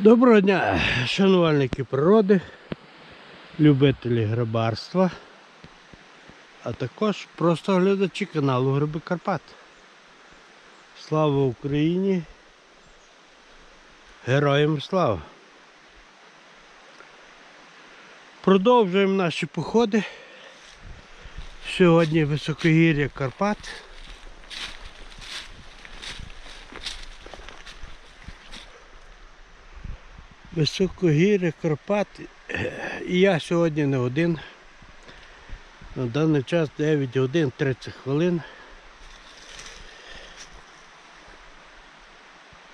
Доброго дня, шанувальники природи, любителі грибарства, а також просто глядачі каналу Гриби Карпат. Слава Україні! Героям слава! Продовжуємо наші походи. Сьогодні високогір'я Карпат. Високогір'я Карпат. І я сьогодні не один. На даний час 9 годин 30 хвилин.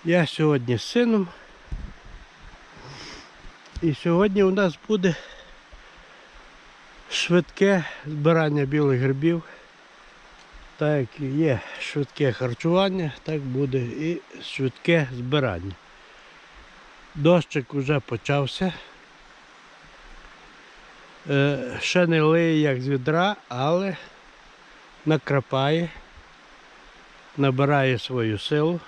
Я сьогодні з сином. І сьогодні у нас буде швидке збирання білих грибів. Так як є швидке харчування, так буде і швидке збирання. Дощик вже почався. Е, ще не лиє як з відра, але накрапає, набирає свою силу.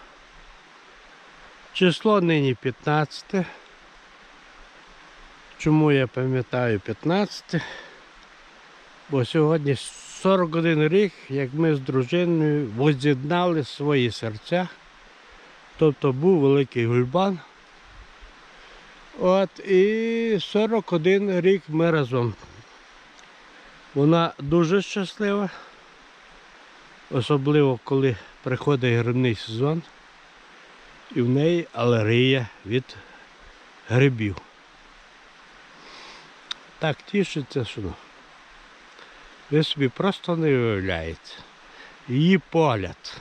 Число нині 15. Чому я пам'ятаю 15? Бо сьогодні 41 рік, як ми з дружиною воз'єднали свої серця. Тобто був великий гульбан. От і 41 рік ми разом. Вона дуже щаслива, особливо коли приходить грибний сезон і в неї алергія від грибів. Так тішиться, що ви собі просто не уявляєте. Її погляд.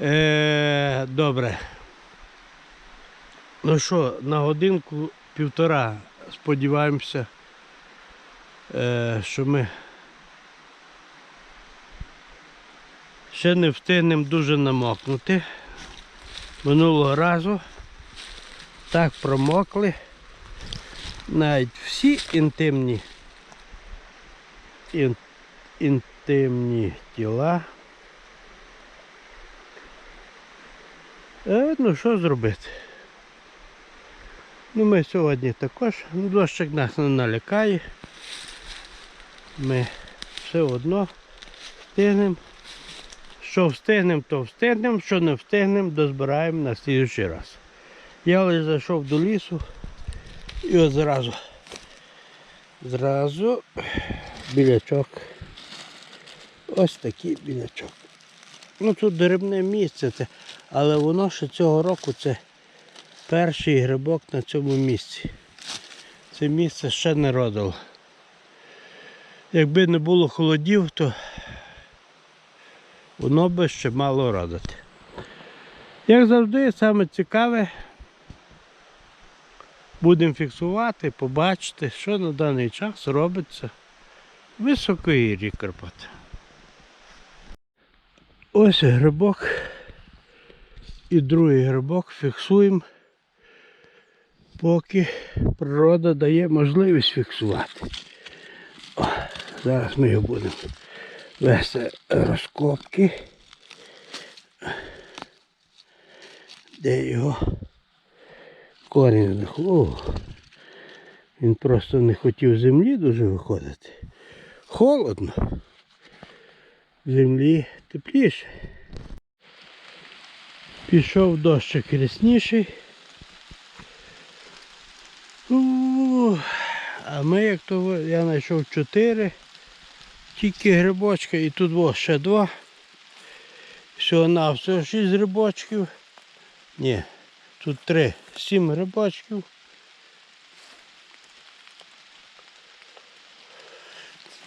Е, добре. Ну що, на годинку півтора сподіваємося, е, що ми ще не встигнемо дуже намокнути. Минулого разу так промокли. Навіть всі інтимні ін, інтимні тіла. Е, ну що зробити? Ну ми сьогодні також, ну, дощик нас не налякає. Ми все одно встигнемо. Що встигнемо, то встигнемо, що не встигнемо, дозбираємо на слідчий раз. Я лише зайшов до лісу і от зразу, зразу білячок. Ось такий білячок. Ну тут деревне місце, це, але воно ще цього року це перший грибок на цьому місці. Це місце ще не родило. Якби не було холодів, то воно би ще мало родити. Як завжди, саме цікаве, будемо фіксувати, побачити, що на даний час робиться в високогір'ї Карпат. Ось грибок і другий грибок фіксуємо поки природа дає можливість фіксувати. О, зараз ми його будемо вести розкопки. Де його корінь О, Він просто не хотів землі дуже виходити. Холодно. В землі тепліше. Пішов дощик рясніший. У, А ми як то я знайшов чотири, тільки грибочка і тут ось ще два. Всього на всього шість грибочків. Ні, тут три, сім грибочків.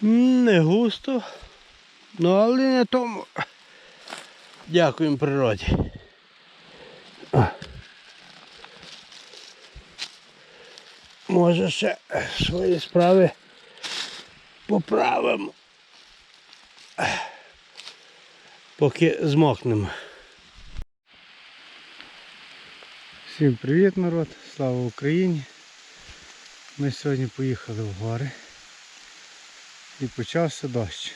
Не густо. Ну але не тому. Дякуємо природі. Може ще свої справи поправимо. Поки змокнемо. Всім привіт народ, слава Україні. Ми сьогодні поїхали в гори і почався дощ.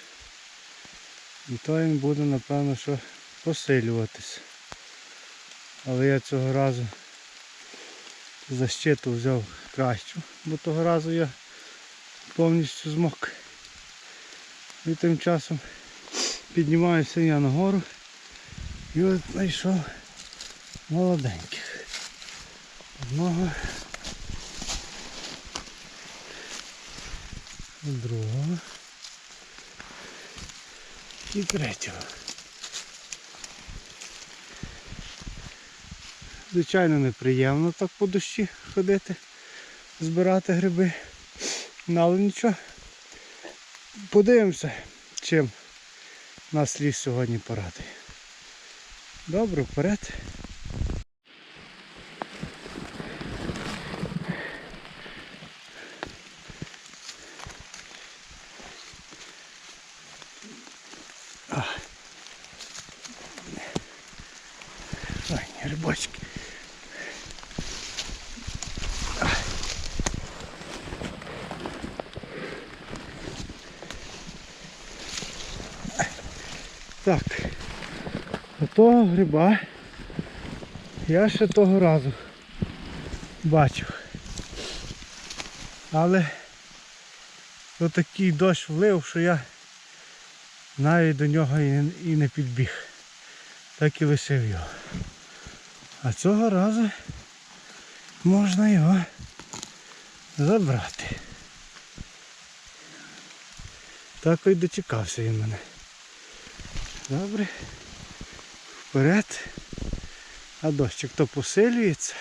І то він буде напевно що посилюватись. Але я цього разу защиту взяв кращу, бо того разу я повністю змок. І тим часом піднімаюся я нагору і от знайшов молоденьких. Одного. Другого. І третього. Звичайно, неприємно так по дощі ходити, збирати гриби. Ну, але нічого. Подивимося, чим нас ліс сьогодні порадує. Добре, вперед. А. Файні рибочки. Так. Того гриба я ще того разу бачив. Але отакий дощ влив, що я навіть до нього і не підбіг. Так і лишив його. А цього разу можна його забрати. Так і дочекався він мене. Добре. Вперед. А дощик то посилюється.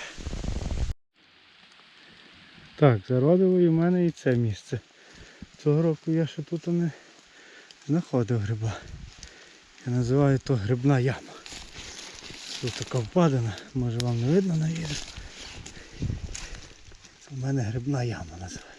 Так, зародило і в мене і це місце. Цього року я ще тут не знаходив гриба. Я називаю то грибна яма. Тут така впадина, може вам не видно на відео. В мене грибна яма називається.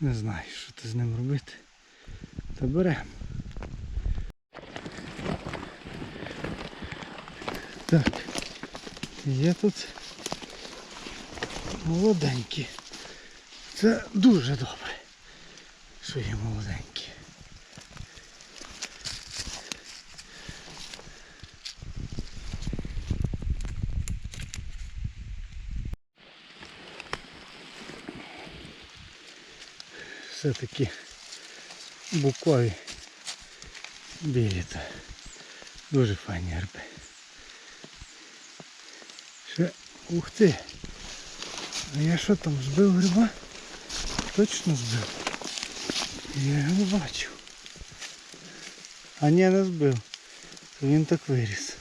Не знаю, що ти з ним робити. Та беремо. Так. Є тут молоденькі. Це дуже добре, що є молоденькі. Все-таки букові білі. та Дуже файні гриби. Ще ух ти. А я що там збив гриба? Точно збив. Я його не бачив. А ні, не збив. То він так виріс.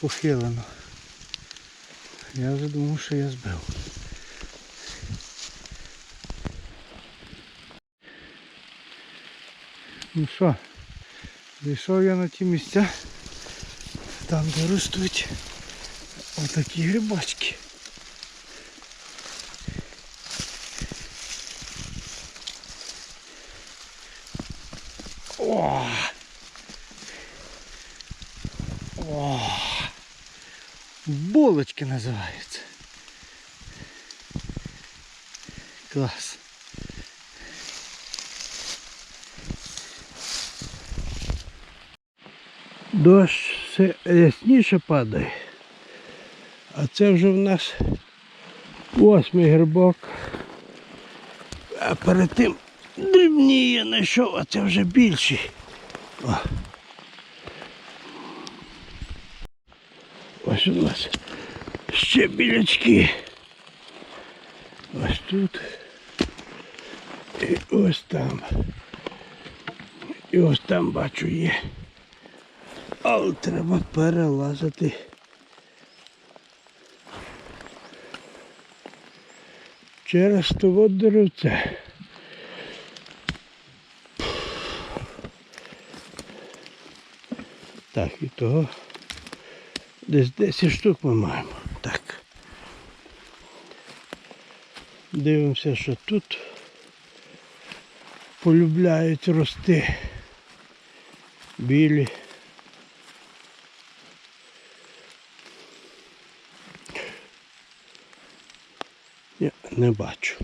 Похилено. Я вже думав, що я збив. Ну що, зайшов я на ті місця, там де ростуть отакі грибочки. О! О! Булочки називаються. Клас. Дощ все ясніше падає. А це вже в нас восьмий грибок. А перед тим дрібні я знайшов, а це вже більші. О. Ось у нас ще білячки. Ось тут. І ось там. І ось там бачу є. Але треба перелазити. Через того деревце. Так, і того десь 10 штук ми маємо. Так. Дивимося, що тут полюбляють рости білі. Я не бачу.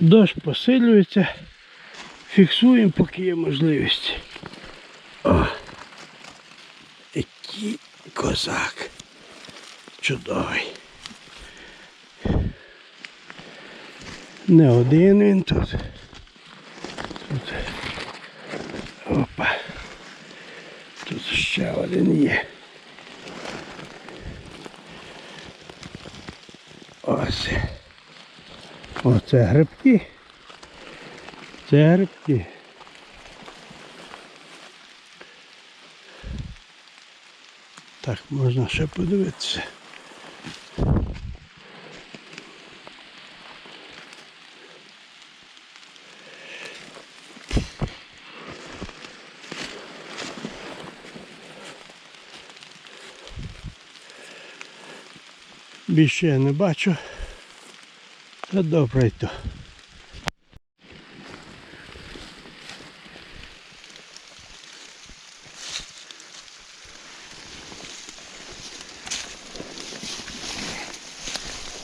Дощ посилюється. Фіксуємо, поки є можливість. О, який козак. Чудовий. Не один він тут. Тут. Опа. Тут ще один є. Ось. Оце грибки. Це грибки. Так, можна ще подивитися. Більше я не бачу. Та добре й то.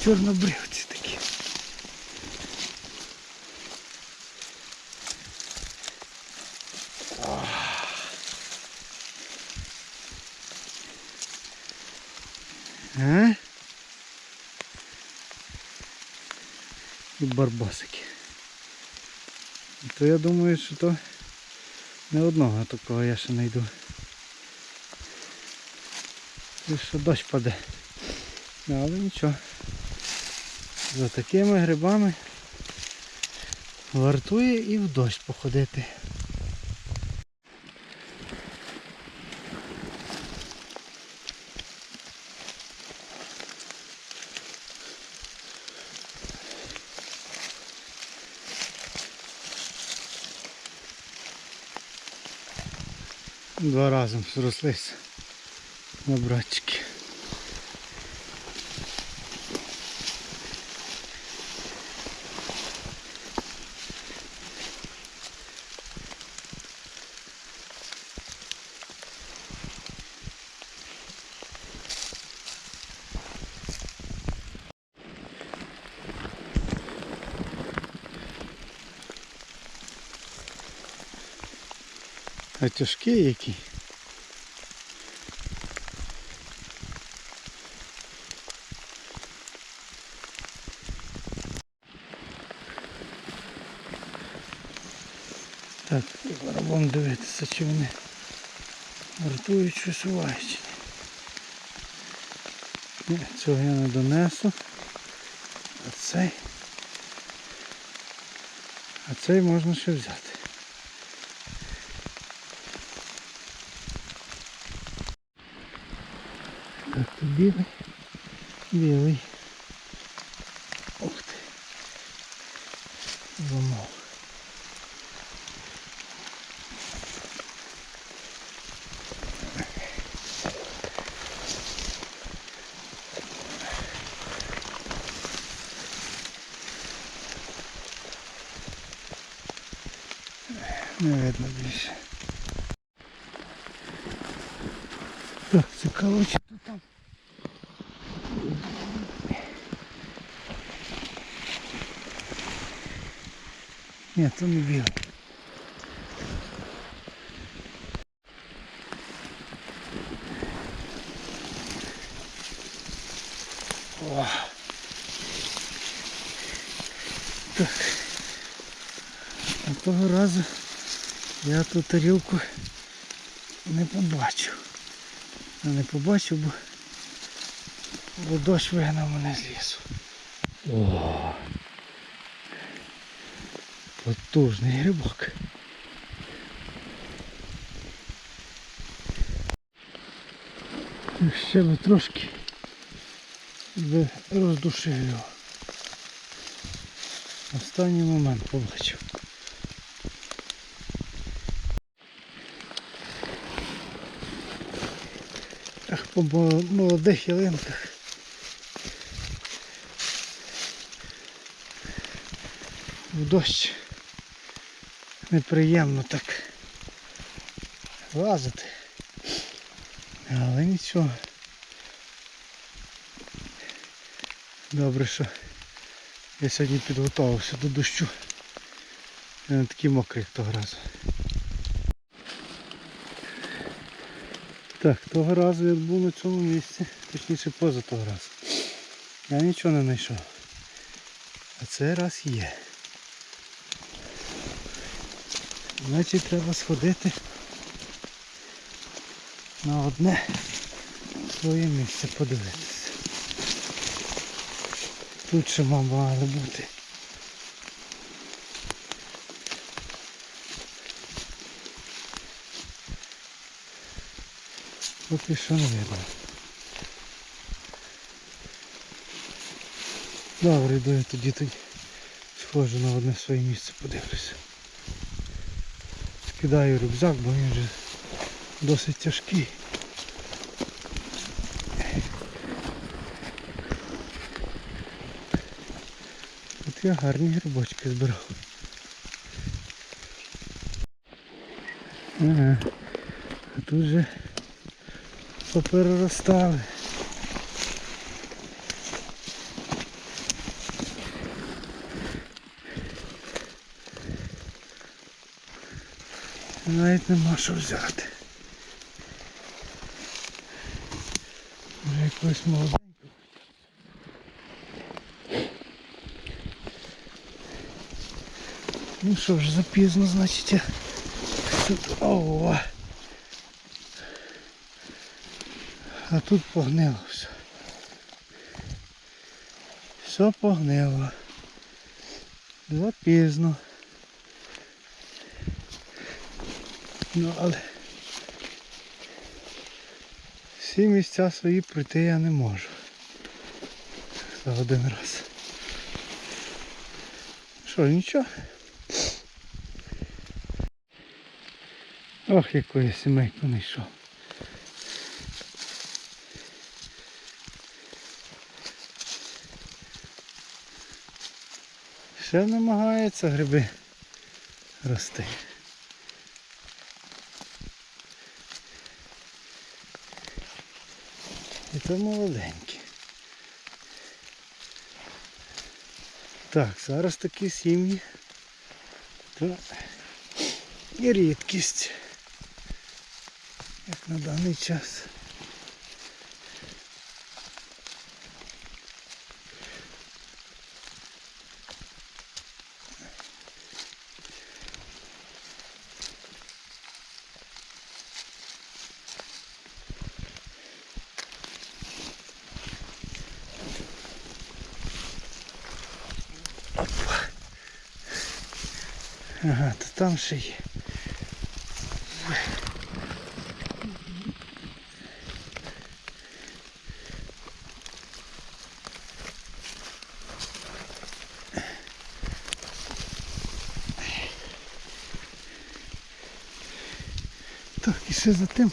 Чорнобривці такі. А? І барбосики. То я думаю, що то не одного такого я ще знайду. Що дощ паде. Ну, Але нічого. За такими грибами вартує і в дощ походити. Два разом зрослися на братчики. А тяжкі які. Так, зараз будемо дивитися, чи вони вартують щосьуваючи. Ні, цього я не донесу. А цей. А цей можна ще взяти. Так, білий. Білий. Ух ти. Зламав. Не видно більше. Так, цікаво, чи тут там. Ні, то не білий. О. Так. А того разу я ту тарілку не побачив. Я не побачив, бо, бо дощ вигнав мене з лісу. О, потужний грибок. Ще би трошки роздушив його. Останній момент побачив. Ах, по молодих ялинках. В дощ неприємно так лазити, але нічого. Добре, що я сьогодні підготувався до дощу. Я не такий мокрий, як того разу. Так, того разу я був на цьому місці, точніше поза того разу. Я нічого не знайшов. А цей раз є. Значить треба сходити на одне своє місце подивитися. Тут ще мав бути. Поки що не видно. Добре, йду я тоді тоді схожу на одне своє місце, подивлюся. Скидаю рюкзак, бо він вже досить тяжкий. Я гарні грибочки збирав. Ага. А тут же попереростали. Навіть нема що взяти. Може якось молоденько. Ну що ж, запізно, значить я тут. О! А тут погнило все. Все погнило. Запізно. Ну але всі місця свої пройти я не можу. За один раз. Що, нічого? Ох, яку я сімейку знайшов. Ще намагаються гриби рости. І то молоденькі. Так, зараз такі сім'ї. То і рідкість. На даний час. Ага, то там ще є. Так, і ще за тим.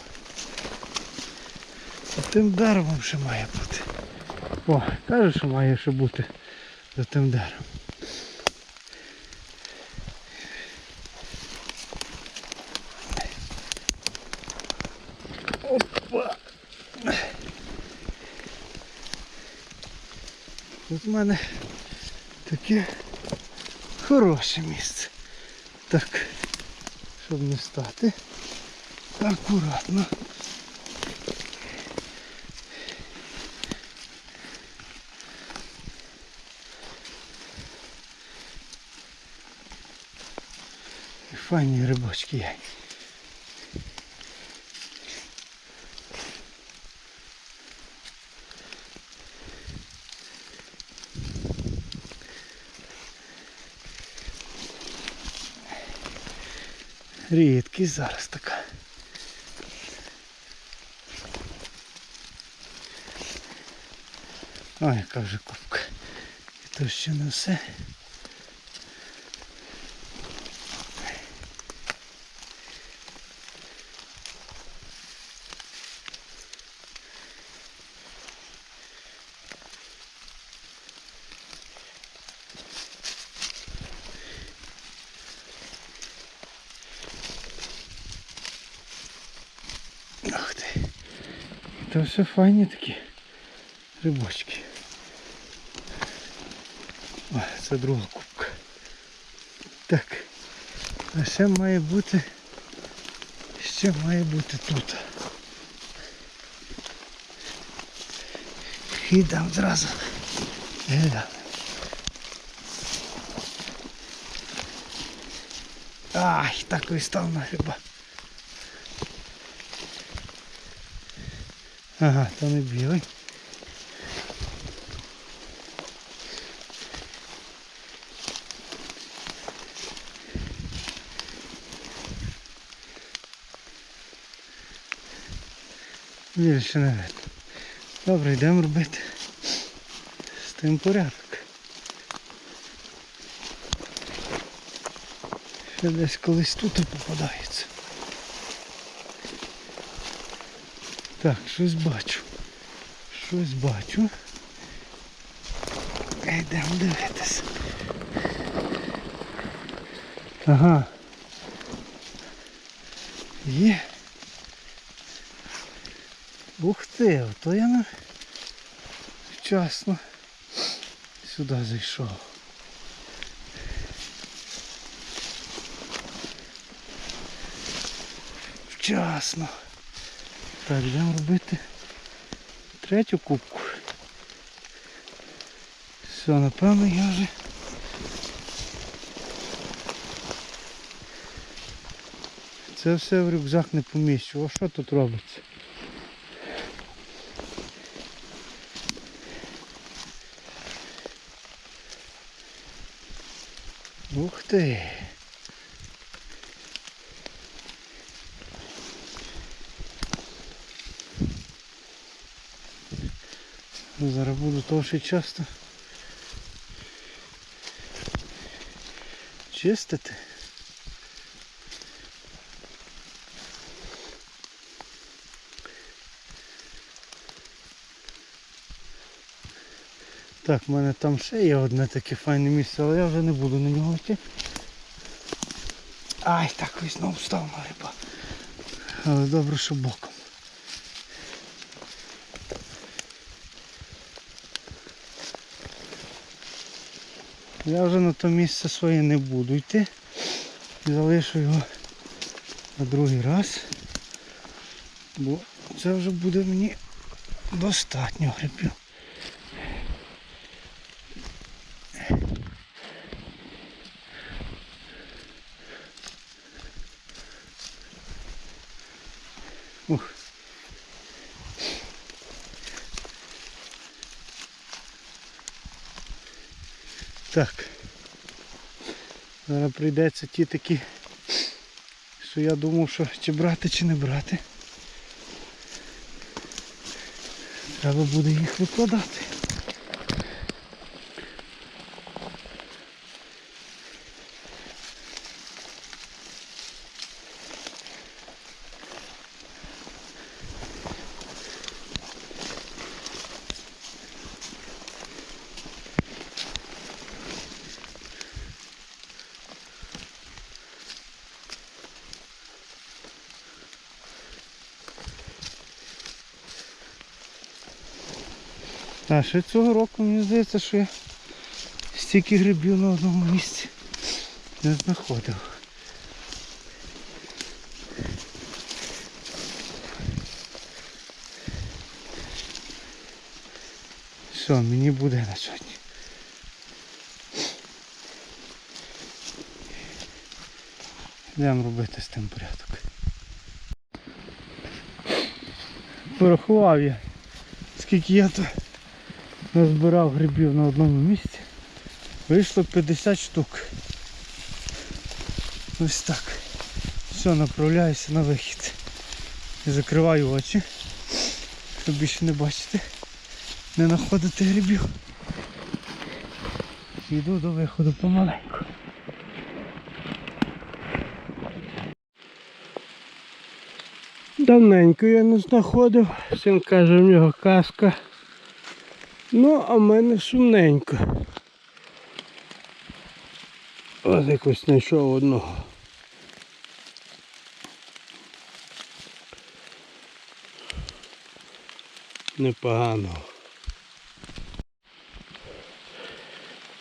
За тим деревом ще має бути. О, каже, що має ще бути за тим деревом. Опа. Тут в мене таке хороше місце. Так, щоб не стати. Акуратно. І Файні грибочки є. Рідкість зараз така. Ой, как же кубка. И то ще не все. Ах ты! Это все файні такие, рыбочки. Це друга кубка. Так. А ще має бути. Ще має бути тут. Йдемо зразу. Глянемо. Ай, так виставна хіба. Ага, то не білий. Більше не видно. Добре, йдемо робити з тим порядок. Ще десь колись тут попадається. Так, щось бачу. Щось бачу. Йдемо дивитися. Ага. Є. Ух ти, ото я на вчасно сюди зайшов. Вчасно. Так, йдемо робити третю кубку. Все, напевно, я вже це все в рюкзак не поміщу. А що тут робиться? Ух ти! Зараз буду ще часто чистити. Так, в мене там ще є одне таке файне місце, але я вже не буду на нього йти. Ай, так ось знову став на риба. Але добре, що боком. Я вже на то місце своє не буду йти. Залишу його на другий раз. Бо це вже буде мені достатньо грибів. Так. Зараз прийдеться ті такі, що я думав, що чи брати, чи не брати. Треба буде їх викладати. А ще цього року мені здається, що я стільки грибів на одному місці не знаходив. Все, мені буде на сьогодні. Йдемо робити з тим порядок. Порахував я, скільки я тут назбирав грибів на одному місці. Вийшло 50 штук. Ось так. Все, направляюся на вихід. І закриваю очі, щоб більше не бачити, не знаходити грибів. Йду до виходу помаленьку. Давненько я не знаходив. Син каже, в нього казка. Ну, а в мене сумненько. Ось якось знайшов одного. непоганого.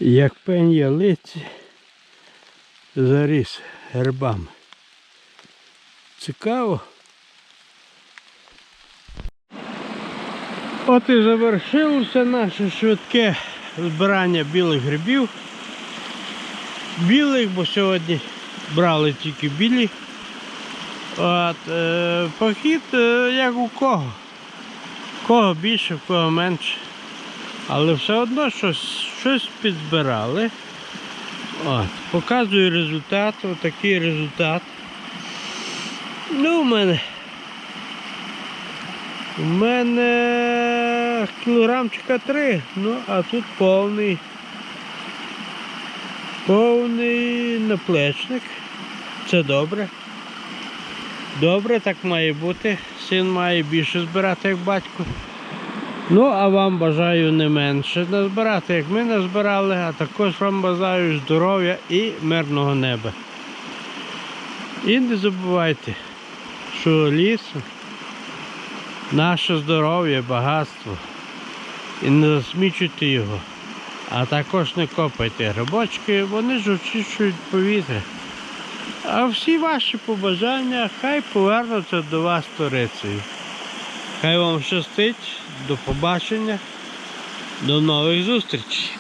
Як пень ялиці заріс гербами. Цікаво. От і завершилося наше швидке збирання білих грибів. Білих, бо сьогодні брали тільки білі. От, е, похід е, як у кого. В Кого більше, в кого менше. Але все одно щось, щось підзбирали. От, показую результат, отакий результат. Ну, у мене. У мене кілограмчика три, ну а тут повний. Повний наплечник. Це добре. Добре, так має бути. Син має більше збирати, як батько. Ну, а вам бажаю не менше назбирати, як ми назбирали, а також вам бажаю здоров'я і мирного неба. І не забувайте, що ліс наше здоров'я, багатство. І не засмічуйте його. А також не копайте грибочки, вони ж очищують повітря. А всі ваші побажання хай повернуться до вас сторицею. Хай вам щастить, до побачення, до нових зустрічей.